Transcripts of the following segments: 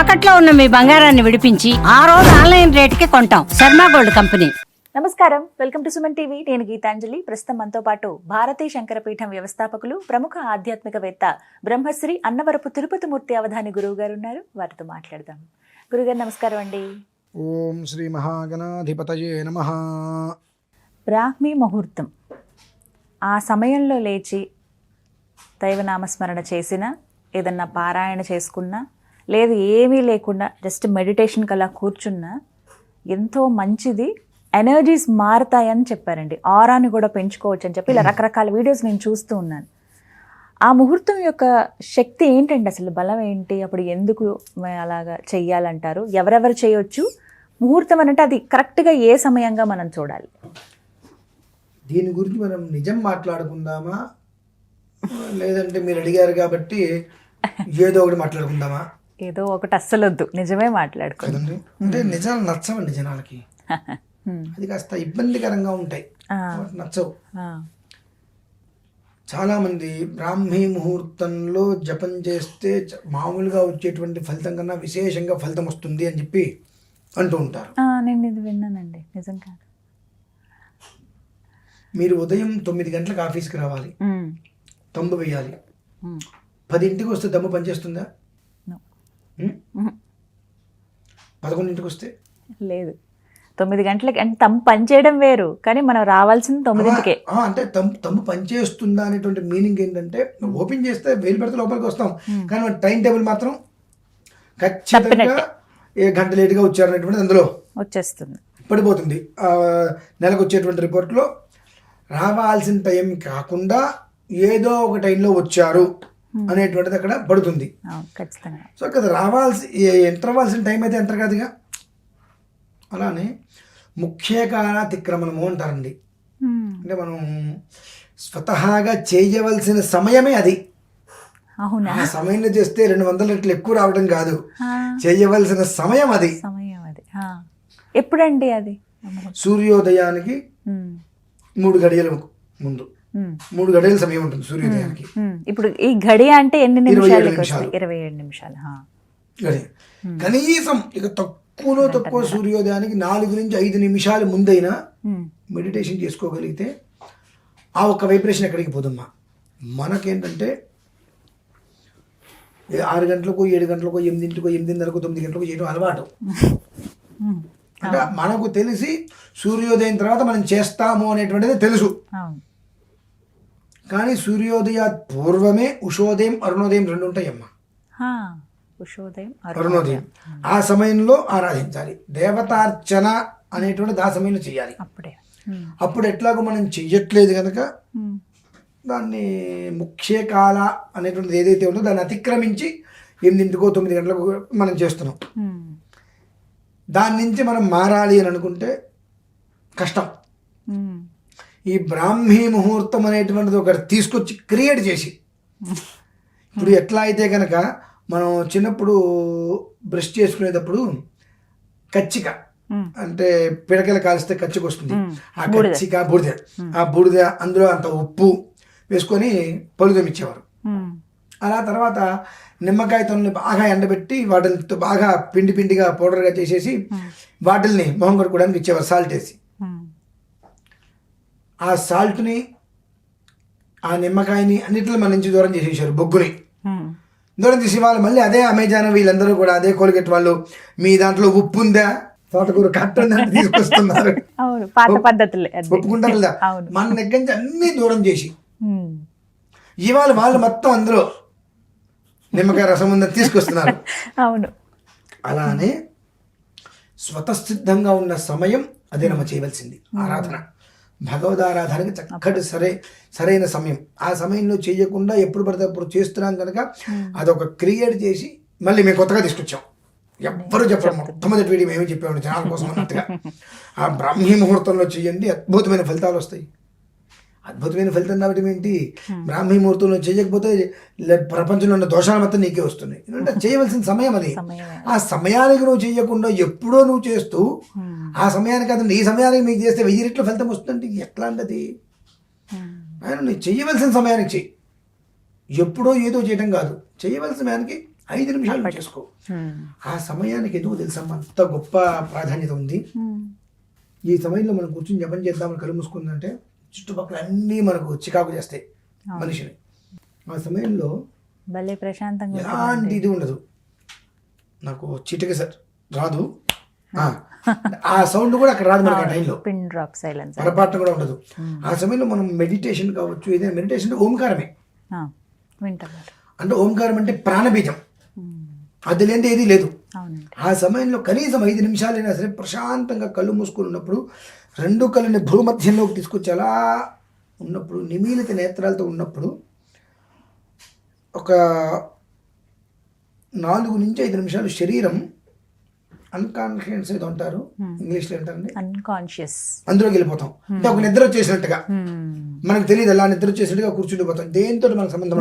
తాకట్లో ఉన్న మీ బంగారాన్ని విడిపించి ఆ రోజు ఆన్లైన్ రేటుకి కొంటాం. Sharma gold company. నమస్కారం. Welcome to Suman TV. నేను గీతాంజలి. ప్రస్తుతం మనతో పాటు భారతీ శంకరపీఠం వ్యవస్థాపకులు ప్రముఖ ఆధ్యాత్మికవేత్త బ్రహ్మశ్రీ అన్నవరపు తిరుపతి మూర్తి అవధాని గురువు గారు ఉన్నారు. వారితో మాట్లాడదాం. గురుగారు నమస్కారం అండి. ఓం శ్రీ మహాగణాధిపతయే నమ. బ్రాహ్మీ ముహూర్తం. ఆ సమయంలో లేచి దైవనామస్మరణ చేసిన ఏదన్నా పారాయణ చేసుకున్నా లేదు ఏమీ లేకుండా జస్ట్ మెడిటేషన్కి అలా కూర్చున్నా ఎంతో మంచిది. ఎనర్జీస్ మారుతాయని చెప్పారండి. ఆరాని కూడా పెంచుకోవచ్చు అని చెప్పి ఇలా రకరకాల వీడియోస్ నేను చూస్తూ ఉన్నాను. ఆ ముహూర్తం యొక్క శక్తి ఏంటండి అసలు? బలం ఏంటి? అప్పుడు ఎందుకు అలాగా చెయ్యాలంటారు? ఎవరెవరు చేయొచ్చు? ముహూర్తం అంటే అది కరెక్ట్గా ఏ సమయంగా మనం చూడాలి? దీని గురించి మనం నిజం మాట్లాడుకుందామా? లేదంటే మీరు అడిగారు కాబట్టి ఏదో ఒకటి మాట్లాడుకుందామా? ఏదో ఒకటి అస్సలొద్దు. నిజమే మాట్లాడుకో కదండి? అంటే నిజాలు నచ్చవండి జనాలకి. అది కాస్త ఇబ్బందికరంగా ఉంటాయి. నచ్చవు. చాలామంది బ్రాహ్మీ ముహూర్తంలో జపం చేస్తే మామూలుగా వచ్చేటువంటి ఫలితం కన్నా విశేషంగా ఫలితం వస్తుంది అని చెప్పి అంటూ ఉంటారు. నేను ఇది విన్నానండి. నిజం కాదు. మీరు ఉదయం తొమ్మిది గంటలకు ఆఫీస్కి రావాలి. తంబు వేయాలి. పదింటికి వస్తే దమ్ము పనిచేస్తుందా? పదకొండింటికి వస్తే లేదు. తొమ్మిది గంటలకి అంటే తమ పని చేయడం వేరు కానీ మనం రావాల్సింది తొమ్మిదింటికే. అంటే తమ్ము తమ్ము పనిచేస్తుందా అనేటువంటి మీనింగ్ ఏంటంటే ఓపెన్ చేస్తే వేలు పెడితే లోపలికి వస్తాం. కానీ మన టైం టేబుల్ మాత్రం ఖచ్చితంగా. ఏ గంట లేటుగా వచ్చారనేటువంటిది అందులో వచ్చేస్తుంది. పడిపోతుంది. నెలకు వచ్చేటువంటి రిపోర్ట్లో రావాల్సిన టైం కాకుండా ఏదో ఒక టైంలో వచ్చారు. అనేటువంటిది అక్కడ పడుతుంది. ఖచ్చితంగా. సో ఇక్కడ రావాల్సి ఎంటర్ అవ్వాల్సిన టైం అయితే ఎంటర్ కాదుగా అలానే ముఖ్యకాల అతిక్రమణము అంటారండి. ఉమ్, అంటే మనం స్వతహాగా చేయవలసిన సమయమే అది. అవునా? ఆ సమయంలో చేస్తే రెండు వందల రెట్లు ఎక్కువ రావడం కాదు. చేయవలసిన సమయం అది. సమయం అది. ఎప్పుడండి అది? సూర్యోదయానికి ఉమ్, మూడు గడియల ముందు. మూడు గడియల సమయం ఉంటుంది సూర్యోదయానికి. ఇప్పుడు ఈ గడియ అంటే ఎన్ని నిమిషాలు. ఇరవై ఏడు నిమిషాలు. గడియ కనీసం ఇక తక్కువలో తక్కువ సూర్యోదయానికి నాలుగు నుంచి ఐదు నిమిషాలు ముందైనా మెడిటేషన్ చేసుకోగలిగితే ఆ ఒక్క వైబ్రేషన్ ఎక్కడికి పోదమ్మా? మనకేంటంటే ఆరు గంటలకు ఏడు గంటలకు ఎనిమిదింటికో ఎనిమిదిన్నరకు తొమ్మిది గంటలకు చేయడం అలవాటు. అంటే మనకు తెలిసి సూర్యోదయం తర్వాత మనం చేస్తాము అనేటువంటిది తెలుసు. కానీ సూర్యోదయ పూర్వమే ఉషోదయం అరుణోదయం రెండు ఉంటాయమ్మా. ఉషోదయం అరుణోదయం. ఆ సమయంలో ఆరాధించాలి. దేవతార్చన అనేటువంటిది ఆ సమయంలో చేయాలి అప్పుడే. అప్పుడు ఎట్లాగో మనం చెయ్యట్లేదు కనుక దాన్ని ముఖ్య కాల అనేటువంటిది ఏదైతే ఉందో దాన్ని అతిక్రమించి ఎనిమిదింటికో తొమ్మిది గంటలకు మనం చేస్తున్నాం. దాని నుంచి మనం మారాలి అని అనుకుంటే కష్టం. ఈ బ్రాహ్మీ ముహూర్తం అనేటువంటిది ఒకటి తీసుకొచ్చి క్రియేట్ చేసి. ఇప్పుడు ఎట్లా అయితే కనుక మనం చిన్నప్పుడు బ్రష్ చేసుకునేటప్పుడు కచ్చిక. అంటే పిడకలు కాలిస్తే కచ్చిక వస్తుంది. ఆ కచ్చిక బూడిద. ఆ బూడిద అందులో అంత ఉప్పు వేసుకొని పలుదం ఇచ్చేవారు. అలా తర్వాత నిమ్మకాయ తొనని బాగా ఎండబెట్టి వాటిని బాగా పిండి పిండిగా పౌడర్గా చేసేసి వాటిల్ని మొహం కడుక్కోవడానికి ఇచ్చేవారు సాల్ట్ వేసి. ఆ సాల్ట్ని ఆ నిమ్మకాయని అన్నిటిని మన నుంచి దూరం చేసేసారు బొగ్గుని. దూరం చేసి వాళ్ళు మళ్ళీ అదే అమెజాన్ వీళ్ళందరూ కూడా అదే కోల్గేట్ వాళ్ళు మీ దాంట్లో ఉప్పు ఉందా? తోటకూర కట్ట తీసుకొస్తున్నారు. ఒప్పుకుంటారు కదా మన దగ్గర నుంచి అన్ని దూరం చేసి. ఇవాళ వాళ్ళు మొత్తం అందులో నిమ్మకాయ రసం ఉందని తీసుకొస్తున్నారు. అవును. అలానే స్వతసిద్ధంగా ఉన్న సమయం అదే నమ్మ చేయవలసింది. ఆరాధన. భగవదారాధనకి చక్కటి సరే సరైన సమయం. ఆ సమయంలో చేయకుండా ఎప్పుడు పడితే అప్పుడు చేస్తున్నాం కనుక అదొక క్రియేట్ చేసి మళ్ళీ మేము కొత్తగా తీసుకొచ్చాం. ఎవ్వరు చెప్పడం మొట్టమొదటి వీడియో మేమే చెప్పాము జనాల కోసం అన్నట్టుగా. ఆ బ్రాహ్మీ ముహూర్తంలో చేయండి అద్భుతమైన ఫలితాలు వస్తాయి. అద్భుతమైన ఫలితం రావడం ఏంటి? బ్రాహ్మీ ముహూర్తంలో చేయకపోతే ప్రపంచంలో ఉన్న దోషాలు మొత్తం నీకే వస్తున్నాయి. ఎందుకంటే చేయవలసిన సమయం అది. ఆ సమయానికి నువ్వు చేయకుండా ఎప్పుడో నువ్వు చేస్తూ ఆ సమయానికి అతను ఈ సమయానికి మీకు చేస్తే వెయ్యి రెట్ల ఫలితం వస్తుందంటే ఎట్లా అంటది ఉమ్, ఆయన నువ్వు చేయవలసిన సమయానికి చెయ్యి ఎప్పుడో ఏదో చేయటం కాదు. చేయవలసిన సమయానికి ఐదు నిమిషాలు చేసుకో. ఆ సమయానికి ఎందుకు తెలుసమ్మా అంత గొప్ప ప్రాధాన్యత ఉంది. ఈ సమయంలో మనం కూర్చొని జపం చేద్దామని కళ్ళు మూసుకుందంటే చుట్టుపక్కల అన్నీ మనకు చికాకు చేస్తాయి మనిషిని. ఆ సమయంలో భలే ప్రశాంతంగా ఎలాంటి ఇది ఉండదు. నాకు చిటిక సార్ రాదు. ఆ, సౌండ్ కూడా అక్కడ రాదు మనకి ఆ టైంలో. Pin drop silence. పొరపాటున కూడా ఉండదు. ఆ సమయంలో మనం మెడిటేషన్ కావచ్చు ఏదైనా మెడిటేషన్ అంటే ఓంకారమే. అంటే ఓంకారం అంటే ప్రాణబీజం. అది లేనిదే ఏది లేదు. ఆ సమయంలో కనీసం ఐదు నిమిషాలైనా సరే ప్రశాంతంగా కళ్ళు మూసుకొని ఉన్నప్పుడు రెండు కళ్ళని భూమధ్యంలోకి తీసుకొచ్చి అలా ఉన్నప్పుడు నిమీలిత నేత్రాలతో ఉన్నప్పుడు ఒక నాలుగు నుంచి ఐదు నిమిషాలు శరీరం అన్కాన్షియన్స్ ఏదో అంటారు ఇంగ్లీష్లో ఏంటండి అన్కాన్షియస్ అందులోకి వెళ్ళిపోతాం. అంటే ఒక నిద్ర వచ్చేసినట్టుగా. మనకు తెలియదు అలా నిద్ర వచ్చేసినట్టుగా కూర్చుండిపోతాం. దేంతో మనకు సంబంధం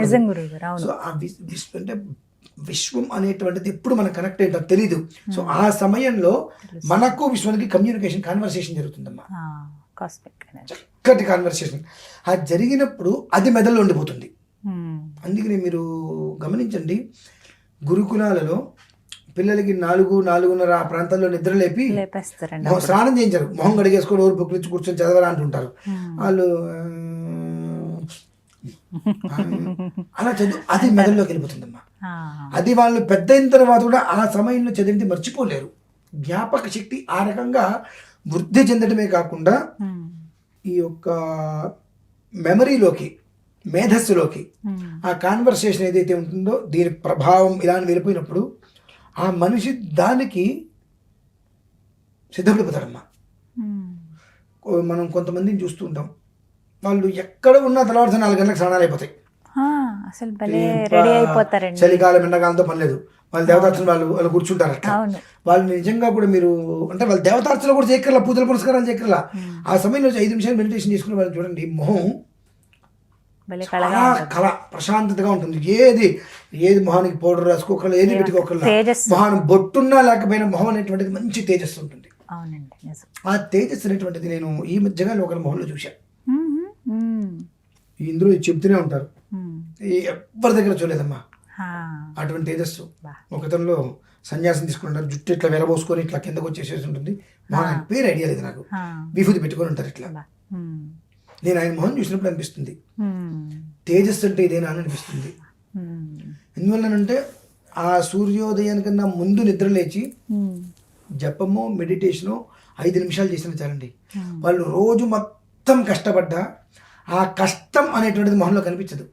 సో అంటే విశ్వం అనేటువంటిది ఎప్పుడు మనకు కనెక్ట్ అయ్యేటో తెలీదు. సో ఆ సమయంలో మనకు విశ్వానికి కమ్యూనికేషన్ కాన్వర్సేషన్ జరుగుతుందమ్మా. చక్కటి కాన్వర్సేషన్ ఆ జరిగినప్పుడు అది మెదడులో ఉండిపోతుంది. అందుకని మీరు గమనించండి గురుకులాలలో పిల్లలకి నాలుగు నాలుగున్నర ఆ ప్రాంతాల్లో నిద్ర లేపి స్నానం చేయించారు. మొహం కడిగేసుకొని ఊరు బుక్కిచ్చి కూర్చొని చదవరా అంటుంటారు. వాళ్ళు ఆ, అలా చదువు అది మెదడులోకి వెళ్ళిపోతుందమ్మా. అది వాళ్ళు పెద్ద అయిన తర్వాత కూడా ఆ సమయంలో చదివింది మర్చిపోలేరు. జ్ఞాపక శక్తి ఆ రకంగా వృద్ధి చెందడమే కాకుండా ఈ యొక్క మెమరీలోకి మేధస్సులోకి ఆ కాన్వర్సేషన్ ఏదైతే ఉంటుందో దీని ప్రభావం ఇలా వెళ్ళిపోయినప్పుడు ఆ మనిషి దానికి సిద్ధపడిపోతాడమ్మా. మనం కొంతమందిని చూస్తూ ఉంటాం. వాళ్ళు ఎక్కడ ఉన్నా తెల్లవారుజాము నాలుగు గంటలకు స్నానాలు అయిపోతాయి. అసలు భలే రెడీ అయిపోతారండి. చలికాలం ఎండాకాలంతో పని లేదు. వాళ్ళు దేవతార్చన వాళ్ళు వాళ్ళు కూర్చుంటారు అట్లా. వాళ్ళు నిజంగా కూడా మీరు అంటే వాళ్ళు దేవతార్చన కూడా చేయక్కర్లా పూజల పురస్కారాలు చేయక్కర్లా. ఆ సమయంలో ఐదు నిమిషాలు మెడిటేషన్ చేసుకునే వాళ్ళు చూడండి మొహం చాలా కళ ప్రశాంతతగా ఉంటుంది. ఏది ఏది మొహానికి పౌడర్ రాసుకోకర్లా ఏది పెట్టుకోకర్లా. మొహాన్ బొట్టున్నా లేకపోయినా మొహం అనేటువంటిది మంచి తేజస్సు ఉంటుంది. ఆ తేజస్సు అనేటువంటిది నేను ఈ మధ్యగా ఒకరి మొహంలో చూశాను ఇందులో ఇది చెప్తూనే ఉంటారు. ఎవ్వరి దగ్గర చూడలేదమ్మా. అటువంటి తేజస్సు. బా. ఒకతనిలో సన్యాసం తీసుకుంటారు జుట్టు ఇట్లా వెరబోసుకొని ఇట్లా కిందకు వచ్చేసేసి ఉంటుంది. మొహం పేరు ఐడియా లేదు నాకు. విభూతి పెట్టుకొని ఉంటారు ఇట్లా. నేను ఆయన మొహం చూసినప్పుడు అనిపిస్తుంది. తేజస్సు అంటే ఇదేనా అని అనిపిస్తుంది. ఎందువల్లనంటే ఆ సూర్యోదయానికన్నా ముందు నిద్ర లేచి. జపమో మెడిటేషనో ఐదు నిమిషాలు చేసిన చాలండి. వాళ్ళు రోజు మొత్తం కష్టపడ్డా ఆ కష్టం అనేటువంటిది మొహంలో కనిపించదు.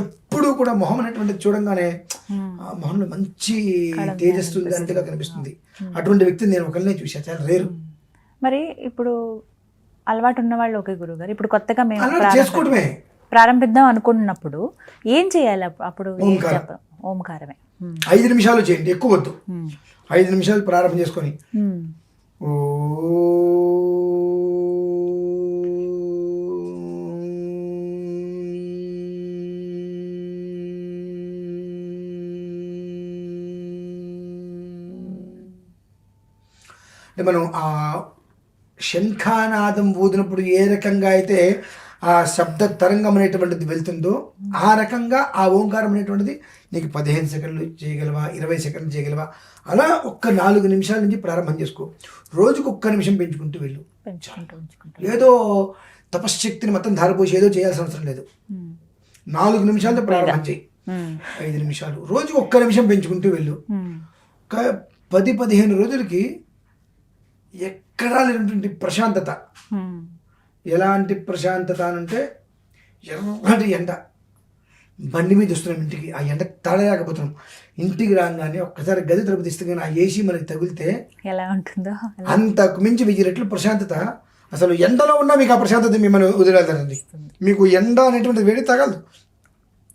ఎప్పుడు కూడా మొహం అనేటువంటిది చూడంగానే ఉమ్. ఆ మొహంలో మంచి తేజస్సు అంతగా కనిపిస్తుంది. అటువంటి వ్యక్తిని నేను ఒకరినే చూసా చాలా రేరు. మరి ఇప్పుడు అలవాటు ఉన్న వాళ్ళు ఓకే గురువు గారు ఇప్పుడు కొత్తగా మేము చేసుకోవడమే. ప్రారంభిద్దాం అనుకుంటున్నప్పుడు ఏం చేయాలి అప్- అప్పుడు ఓంకారమే. ఐదు నిమిషాలు చేయండి ఎక్కువ వద్దు. ఐదు నిమిషాలు ప్రారంభం చేసుకొని. ఓ అంటే మనం ఆ శంఖానాదం ఊదినప్పుడు ఏ రకంగా అయితే ఆ శబ్ద తరంగం అనేటువంటిది వెళ్తుందో ఆ రకంగా ఆ ఓంకారం అనేటువంటిది నీకు పదిహేను సెకండ్లు చేయగలవా ఇరవై సెకండ్లు చేయగలవా? అలా ఒక్క నాలుగు నిమిషాల నుంచి ప్రారంభం చేసుకో. రోజుకు ఒక్క నిమిషం పెంచుకుంటూ వెళ్ళు. ఏదో తపశ్శక్తిని మొత్తం ధారపోసి ఏదో చేయాల్సిన అవసరం లేదు. నాలుగు నిమిషాలతో ప్రారంభం చేయి. ఐదు నిమిషాలు. రోజుకు ఒక్క నిమిషం పెంచుకుంటూ వెళ్ళు. పది పదిహేను రోజులకి ఎక్కడా లేనటువంటి ప్రశాంతత. ఉమ్, ఎలాంటి ప్రశాంతత అంటే ఎర్రటి ఎండ. బండి మీద వస్తున్నాం ఇంటికి ఆ ఎండ తాడలేకపోతున్నాం. ఇంటికి రాగానే ఒక్కసారి గది తలుపు తీస్తే కానీ ఆ ఏసీ మనకి తగిలితే ఎలా ఉంటుందో? అంతకు మించి వెయ్యి రెట్లు ప్రశాంతత. అసలు ఎండలో ఉన్నా మీకు ఆ ప్రశాంతత మిమ్మల్ని వదిలేదండి మీకు ఎండ అనేటువంటి వేడి తగలదు.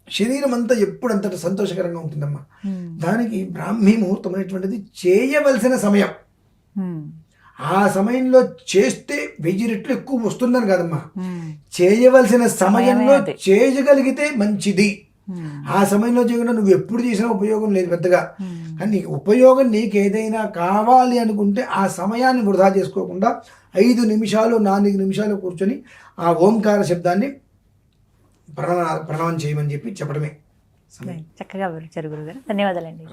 శరీరం అంతా ఎప్పుడు అంతటి సంతోషకరంగా ఉంటుందమ్మా. ఉమ్, దానికి బ్రాహ్మీ ముహూర్తం అనేటువంటిది చేయవలసిన సమయం. ఉమ్, ఆ సమయంలో చేస్తే వెయ్యి రెట్లు ఎక్కువ వస్తుందని కాదమ్మా. చేయవలసిన సమయంలో. చేయగలిగితే మంచిది. ఆ సమయంలో చేయకుండా నువ్వు ఎప్పుడు చేసినా ఉపయోగం లేదు పెద్దగా. కానీ నీకు ఉపయోగం నీకు ఏదైనా కావాలి అనుకుంటే ఆ సమయాన్ని వృధా చేసుకోకుండా ఐదు నిమిషాలు నాలుగు నిమిషాలు కూర్చొని ఆ ఓంకార శబ్దాన్ని ప్రణవ ప్రణవం చేయమని చెప్పి చెప్పడమే. చక్కగా వివరించారు గురుగారు. ధన్యవాదాలండి.